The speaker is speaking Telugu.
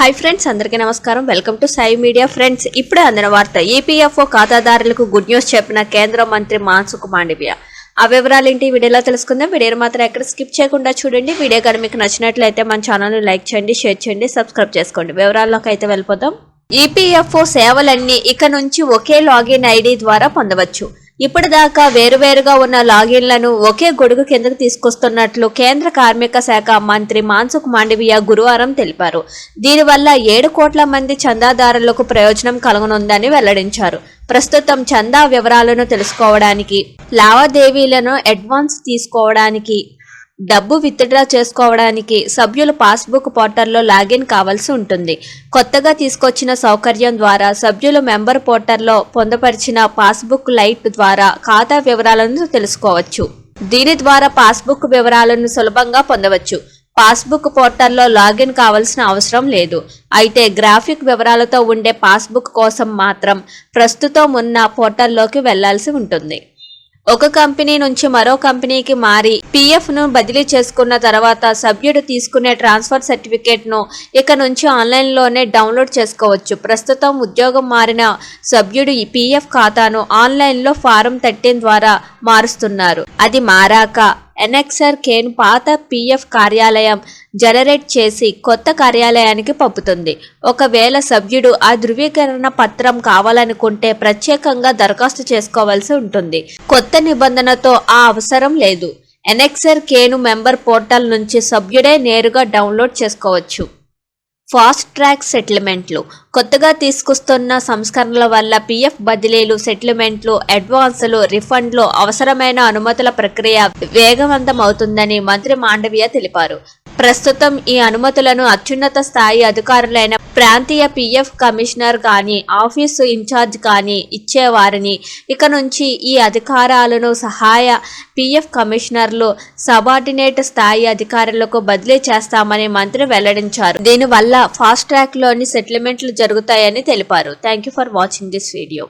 హాయ్ ఫ్రెండ్స్ అందరికీ నమస్కారం. Welcome to Sai media friends ఇప్పుడే అందిన వార్త ఈపీఎఫ్ఓ ఖాతాదారులకు గుడ్ న్యూస్ చెప్పిన కేంద్ర మంత్రి మాన్సుఖ్ మాండవ్య ఆ వివరాలు ఏంటి? వీడియోలో తెలుసుకుందాం. వీడియో మాత్రం ఎక్కడ స్కిప్ చేయకుండా చూడండి. వీడియో కానీ మీకు నచ్చినట్లయితే మన ఛానల్ని లైక్ చేయండి షేర్ చేయండి సబ్స్క్రైబ్ చేసుకోండి. వివరాల్లోకి అయితే వెళ్ళిపోదాం. ఈపీఎఫ్ఓ సేవలన్నీ ఇక నుంచి ఒకే లాగిన్ ఐడి ద్వారా పొందవచ్చు. ఇప్పటిదాకా వేరువేరుగా ఉన్న లాగిన్లను ఒకే గొడుగు కిందకు తీసుకొస్తున్నట్లు కేంద్ర కార్మిక శాఖ మంత్రి మాన్సుఖ్ మాండవీయ గురువారం తెలిపారు. దీనివల్ల ఏడు కోట్ల మంది చందాదారులకు ప్రయోజనం కలగనుందని వెల్లడించారు. ప్రస్తుతం చందా వివరాలను తెలుసుకోవడానికి లావాదేవీలను అడ్వాన్స్ తీసుకోవడానికి డబ్బు విత్డ్రా చేసుకోవడానికి సభ్యులు పాస్బుక్ పోర్టల్లో లాగిన్ కావాల్సి ఉంటుంది. కొత్తగా తీసుకొచ్చిన సౌకర్యం ద్వారా సభ్యులు మెంబర్ పోర్టల్లో పొందపరిచిన పాస్బుక్ లైట్ ద్వారా ఖాతా వివరాలను తెలుసుకోవచ్చు. దీని ద్వారా పాస్బుక్ వివరాలను సులభంగా పొందవచ్చు. పాస్బుక్ పోర్టల్లో లాగిన్ కావాల్సిన అవసరం లేదు. అయితే గ్రాఫిక్ వివరాలతో ఉండే పాస్బుక్ కోసం మాత్రం ప్రస్తుతం ఉన్న పోర్టల్లోకి వెళ్ళాల్సి ఉంటుంది. ఒక కంపెనీ నుంచి మరో కంపెనీకి మారి పీఎఫ్ను బదిలీ చేసుకున్న తర్వాత సభ్యుడు తీసుకునే ట్రాన్స్ఫర్ సర్టిఫికేట్ను ఇక నుంచి ఆన్లైన్లోనే డౌన్లోడ్ చేసుకోవచ్చు. ప్రస్తుతం ఉద్యోగం మారిన సభ్యుడు ఈ పీఎఫ్ ఖాతాను ఆన్లైన్లో ఫారం థర్టీన్ ద్వారా మారుస్తున్నారు. అది మారాక ఎన్ఎక్స్ఆర్ కేన్ పాత పీఎఫ్ కార్యాలయం జనరేట్ చేసి కొత్త కార్యాలయానికి పంపుతుంది. ఒకవేళ సభ్యుడు ఆ ధృవీకరణ పత్రం కావాలనుకుంటే ప్రత్యేకంగా దరఖాస్తు చేసుకోవాల్సి ఉంటుంది. కొత్త నిబంధనతో ఆ అవసరం లేదు. ఎన్ఎక్స్ఆర్ కేను మెంబర్ పోర్టల్ నుంచి సభ్యుడే నేరుగా డౌన్లోడ్ చేసుకోవచ్చు. ఫాస్ట్ ట్రాక్ సెటిల్మెంట్లు. కొత్తగా తీసుకొస్తున్న సంస్కరణల వల్ల పీఎఫ్ బదిలీలు సెటిల్మెంట్లు అడ్వాన్సులు రిఫండ్లు అవసరమైన అనుమతుల ప్రక్రియ వేగవంతం అవుతుందని మంత్రి మాండవీయ తెలిపారు. ప్రస్తుతం ఈ అనుమతులను అత్యున్నత స్థాయి అధికారులైన ప్రాంతీయ పీఎఫ్ కమిషనర్ కానీ ఆఫీసు ఇన్ఛార్జ్ కానీ ఇచ్చేవారని. ఇక నుంచి ఈ అధికారాలను సహాయ పీఎఫ్ కమిషనర్లు సబార్డినేట్ స్థాయి అధికారులకు బదిలీ చేస్తామని మంత్రి వెల్లడించారు. దీనివల్ల ఫాస్ట్ ట్రాక్లోని సెటిల్మెంట్లు జరుగుతాయని తెలిపారు. Thank you for watching this video.